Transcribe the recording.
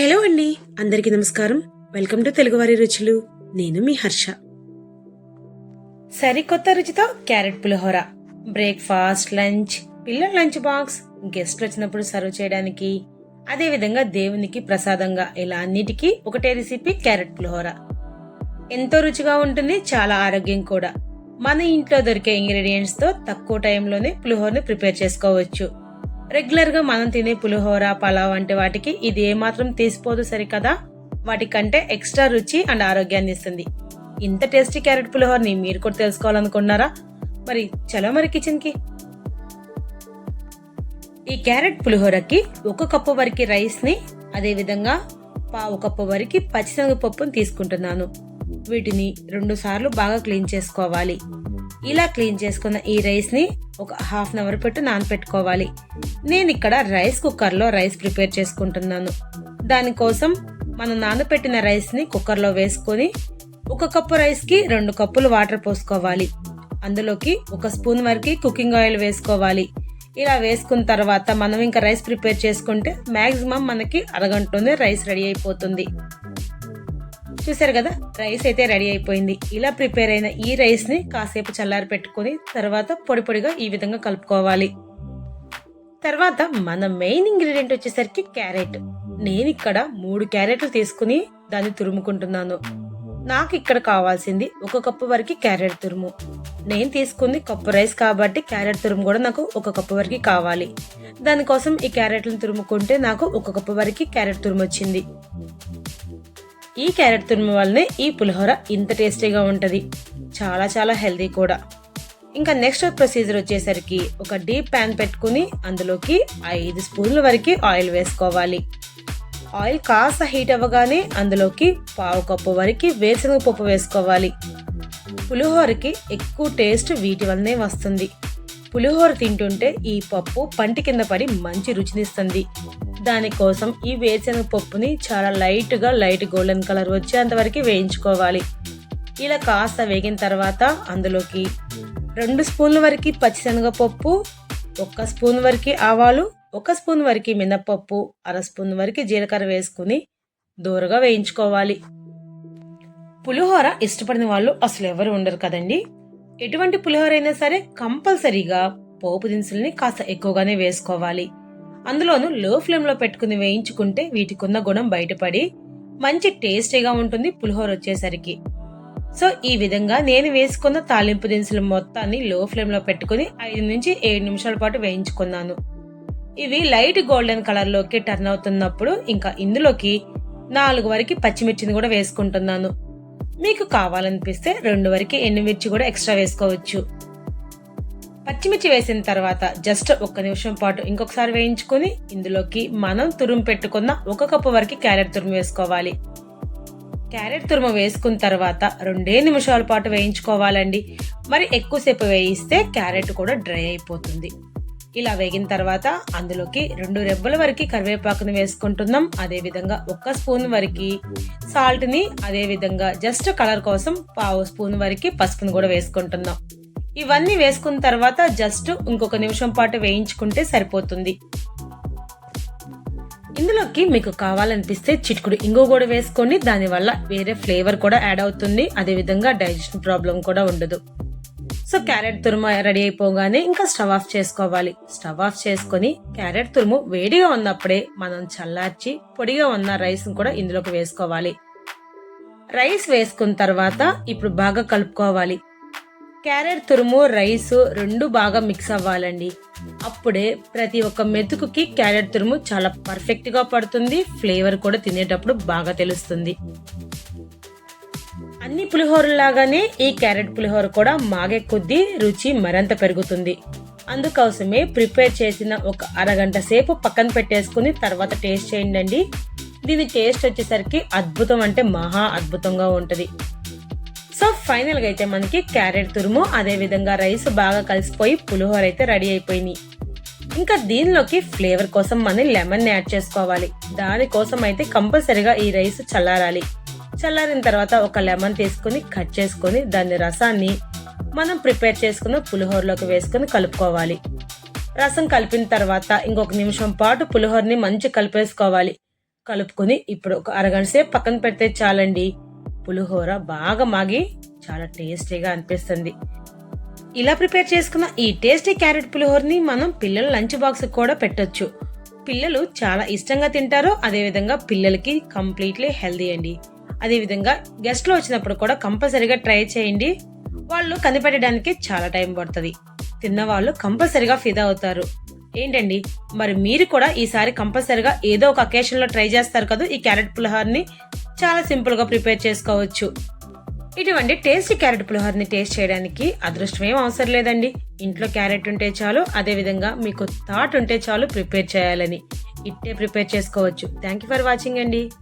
Hello అండి అందరికీ నమస్కారం. వెల్కమ్ టు తెలుగువారి రుచులు. నేను మీ హర్ష. సరికొత్త రుచితో క్యారెట్ పులిహోర. బ్రేక్ఫాస్ట్ లంచ్ పిల్లల లంచ్ బాక్స్ గెస్ట్లు వచ్చినప్పుడు సర్వ్ చేయడానికి అదే విధంగా దేవునికి ప్రసాదంగా ఇలా అన్నిటికీ ఒకటే రెసిపీ క్యారెట్ పులిహోర. ఎంతో రుచిగా ఉంటుంది చాలా ఆరోగ్యం కూడా. మన ఇంట్లో దొరికే ఇంగ్రీడియంట్స్తో తక్కువ టైంలోనే పులిహోరని ప్రిపేర్ చేసుకోవచ్చు. రెగ్యులర్గా మనం తినే పులిహోర పలావ్ వంటి వాటికి ఇది ఏమాత్రం తీసిపోదు సరికదా? వాటికంటే ఎక్స్ట్రా రుచి అండ్ ఆరోగ్యాన్ని ఇస్తుంది. ఇంత టేస్టీ క్యారెట్ పులిహోరని మీరు కూడా తెలుసుకోవాలనుకున్నారా మరి చలో మరి కిచెన్కి. ఈ క్యారెట్ పులిహోరకి ఒక కప్పు వరకు రైస్ని అదేవిధంగా పావు కప్పు వరకు పచ్చిశనగపప్పును తీసుకుంటున్నాను. వీటిని రెండు సార్లు బాగా క్లీన్ చేసుకోవాలి. ఇలా క్లీన్ చేసుకున్న ఈ రైస్ని ఒక హాఫ్ అన్ అవర్ పెట్టి నానపెట్టుకోవాలి. నేను ఇక్కడ రైస్ కుక్కర్లో రైస్ ప్రిపేర్ చేసుకుంటున్నాను. దానికోసం మనం నానబెట్టిన రైస్ని కుక్కర్లో వేసుకొని ఒక కప్పు రైస్కి రెండు కప్పులు వాటర్ పోసుకోవాలి. అందులోకి ఒక స్పూన్ వరకు కుకింగ్ ఆయిల్ వేసుకోవాలి. ఇలా వేసుకున్న తర్వాత మనం ఇంకా రైస్ ప్రిపేర్ చేసుకుంటే మ్యాక్సిమం మనకి అరగంటలోనే రైస్ రెడీ అయిపోతుంది. చూసారు కదా? రైస్ అయితే రెడీ అయిపోయింది. ఇలా ప్రిపేర్ అయిన ఈ రైస్ని కాసేపు చల్లారి పెట్టుకొని తర్వాత పొడి పొడిగా ఈ విధంగా కలుపుకోవాలి. తర్వాత మన మెయిన్ ఇంగ్రీడియంట్ వచ్చేసరికి క్యారెట్. నేను ఇక్కడ మూడు క్యారెట్లు తీసుకుని దాన్ని తురుముకుంటున్నాను. నాకు ఇక్కడ కావాల్సింది ఒక కప్పు వరకు క్యారెట్ తురుము. నేను తీసుకుంది కప్పు రైస్ కాబట్టి క్యారెట్ తురుము కూడా నాకు ఒక కప్పు వరకు కావాలి. దానికోసం ఈ క్యారెట్లను తురుముకుంటే నాకు ఒక కప్పు వరకు క్యారెట్ తురుము వచ్చింది. ఈ క్యారెట్ తురుము వల్లనే ఈ పులిహోర ఇంత టేస్టీగా ఉంటుంది. చాలా చాలా హెల్దీ కూడా. ఇంకా నెక్స్ట్ ప్రొసీజర్ వచ్చేసరికి ఒక డీప్ ప్యాన్ పెట్టుకుని అందులోకి ఐదు స్పూన్ల వరకు ఆయిల్ వేసుకోవాలి. ఆయిల్ కాస్త హీట్ అవ్వగానే అందులోకి పావు కప్పు వరకు వేరుశనగ పప్పు వేసుకోవాలి. పులిహోరకి ఎక్కువ టేస్ట్ వీటి వల్లనే వస్తుంది. పులిహోర తింటుంటే ఈ పప్పు పంటి కింద పడి మంచి రుచినిస్తుంది. దానికోసం ఈ వేరుశనగ పప్పుని చాలా లైట్గా లైట్ గోల్డెన్ కలర్ వచ్చేంత వరకు వేయించుకోవాలి. ఇలా కాస్త వేగిన తర్వాత అందులోకి రెండు స్పూన్ల వరకు పచ్చిశనగపప్పు ఒక స్పూన్ వరకు ఆవాలు ఒక స్పూన్ వరకు మినపప్పు అర స్పూన్ వరకు జీలకర్ర వేసుకుని దూరగా వేయించుకోవాలి. పులిహోర ఇష్టపడిన వాళ్ళు అసలు ఎవరు ఉండరు కదండి. ఎటువంటి పులిహోర అయినా సరే కంపల్సరీగా పోపు దినుసుల్ని కాస్త ఎక్కువగానే వేసుకోవాలి. అందులోనూ లో ఫ్లేమ్లో పెట్టుకుని వేయించుకుంటే వీటికున్న గుణం బయటపడి మంచి టేస్టీగా ఉంటుంది పులిహోర వచ్చేసరికి. సో ఈ విధంగా నేను వేసుకున్న తాలింపు దినుసులు మొత్తాన్ని లో ఫ్లేమ్లో పెట్టుకుని ఐదు నుంచి ఏడు నిమిషాల పాటు వేయించుకున్నాను. ఇవి లైట్ గోల్డెన్ కలర్లోకి టర్న్ అవుతున్నప్పుడు ఇంకా ఇందులోకి నాలుగు వరకు పచ్చిమిర్చిని కూడా వేసుకుంటున్నాను. మీకు కావాలనిపిస్తే రెండు వరకు ఎండుమిర్చి కూడా ఎక్స్ట్రా వేసుకోవచ్చు. పచ్చిమిర్చి వేసిన తర్వాత జస్ట్ ఒక్క నిమిషం పాటు ఇంకొకసారి వేయించుకొని ఇందులోకి మనం తురుము పెట్టుకున్న ఒక కప్పు వరకు క్యారెట్ తురుము వేసుకోవాలి. క్యారెట్ తురుము వేసుకున్న తర్వాత రెండే నిమిషాల పాటు వేయించుకోవాలండి. మరి ఎక్కువసేపు వేయిస్తే క్యారెట్ కూడా డ్రై అయిపోతుంది. ఇలా వేగిన తర్వాత అందులోకి రెండు రెబ్బల వరకు కరివేపాకుని వేసుకుంటున్నాం. అదేవిధంగా ఒక్క స్పూన్ వరకు సాల్ట్ని అదేవిధంగా జస్ట్ కలర్ కోసం పావు స్పూన్ వరకు పసుపుని కూడా వేసుకుంటున్నాం. ఇవన్నీ వేసుకున్న తర్వాత జస్ట్ ఇంకొక నిమిషం పాటు వేయించుకుంటే సరిపోతుంది. ఇందులోకి మీకు కావాలనిపిస్తే చిటుకుడు ఇంగు కూడా వేసుకొని దానివల్ల వేరే ఫ్లేవర్ కూడా యాడ్ అవుతుంది. అదే విధంగా డైజెషన్ ప్రాబ్లం కూడా ఉండదు. సో క్యారెట్ తురుము రెడీ అయిపోగానే ఇంకా స్టవ్ ఆఫ్ చేసుకోవాలి. స్టవ్ ఆఫ్ చేసుకొని క్యారెట్ తురుము వేడిగా ఉన్నప్పుడే మనం చల్లార్చి పొడిగా ఉన్న రైస్ కూడా ఇందులోకి వేసుకోవాలి. రైస్ వేసుకున్న తర్వాత ఇప్పుడు బాగా కలుపుకోవాలి. క్యారెట్ తురుము రైస్ రెండు బాగా మిక్స్ అవ్వాలండి. అప్పుడే ప్రతి ఒక్క మెతుకుకి క్యారెట్ తురుము చాలా పర్ఫెక్ట్గా పడుతుంది. ఫ్లేవర్ కూడా తినేటప్పుడు బాగా తెలుస్తుంది. అన్ని పులిహోరలాగానే ఈ క్యారెట్ పులిహోర కూడా మాగే కొద్దీ రుచి మరింత పెరుగుతుంది. అందుకోసమే ప్రిపేర్ చేసిన ఒక అరగంట సేపు పక్కన పెట్టేసుకుని తర్వాత టేస్ట్ చేయండి దీని టేస్ట్ వచ్చేసరికి అద్భుతం అంటే మహా అద్భుతంగా ఉంటుంది. సో ఫైనల్గా అయితే మనకి క్యారెట్ తురుము అదే విధంగా రైస్ బాగా కలిసిపోయి పులిహోర అయితే రెడీ అయిపోయినాయి ఇంకా దీనిలోకి ఫ్లేవర్ కోసం మనం లెమన్ యాడ్ చేసుకోవాలి. దానికోసం అయితే కంపల్సరిగా ఈ రైస్ చల్లారాలి. చల్లారిన తర్వాత ఒక లెమన్ తీసుకుని కట్ చేసుకుని దాని రసాన్ని మనం ప్రిపేర్ చేసుకున్న పులిహోరలోకి వేసుకుని కలుపుకోవాలి. రసం కలిపిన తర్వాత ఇంకొక నిమిషం పాటు పులిహోరని మంచి కలిపేసుకోవాలి. కలుపుకొని ఇప్పుడు ఒక అరగంట సేపు పక్కన పెడితే చాలండి. పులిహోర బాగా మాగి చాలా టేస్టీగా అనిపిస్తుంది. ఇలా ప్రిపేర్ చేసుకున్న ఈ టేస్టీ క్యారెట్ పులిహోరని మనం పిల్లల లంచ్ బాక్స్కి కూడా పెట్టొచ్చు. పిల్లలు చాలా ఇష్టంగా తింటారు అదేవిధంగా పిల్లలకి కంప్లీట్లీ హెల్దీ అండి. అదేవిధంగా గెస్ట్లు వచ్చినప్పుడు కూడా కంపల్సరీగా ట్రై చేయండి. వాళ్ళు కనిపెట్టడానికి చాలా టైం పడుతుంది. తిన్న వాళ్ళు కంపల్సరీగా ఫిదా అవుతారు. ఏంటండి మరి మీరు కూడా ఈసారి కంపల్సరీగా ఏదో ఒక అకేషన్లో ట్రై చేస్తారు కదా ఈ క్యారెట్ పులిహోరని? చాలా సింపుల్గా ప్రిపేర్ చేసుకోవచ్చు. ఇటువంటి టేస్టీ క్యారెట్ పులిహోరని టేస్ట్ చేయడానికి అదృష్టం ఏం అవసరం లేదండి. ఇంట్లో క్యారెట్ ఉంటే చాలు అదే విధంగా మీకు థాట్ ఉంటే చాలు ప్రిపేర్ చేయాలని. ఇట్టే ప్రిపేర్ చేసుకోవచ్చు. థ్యాంక్ యూ ఫర్ వాచింగ్ అండి.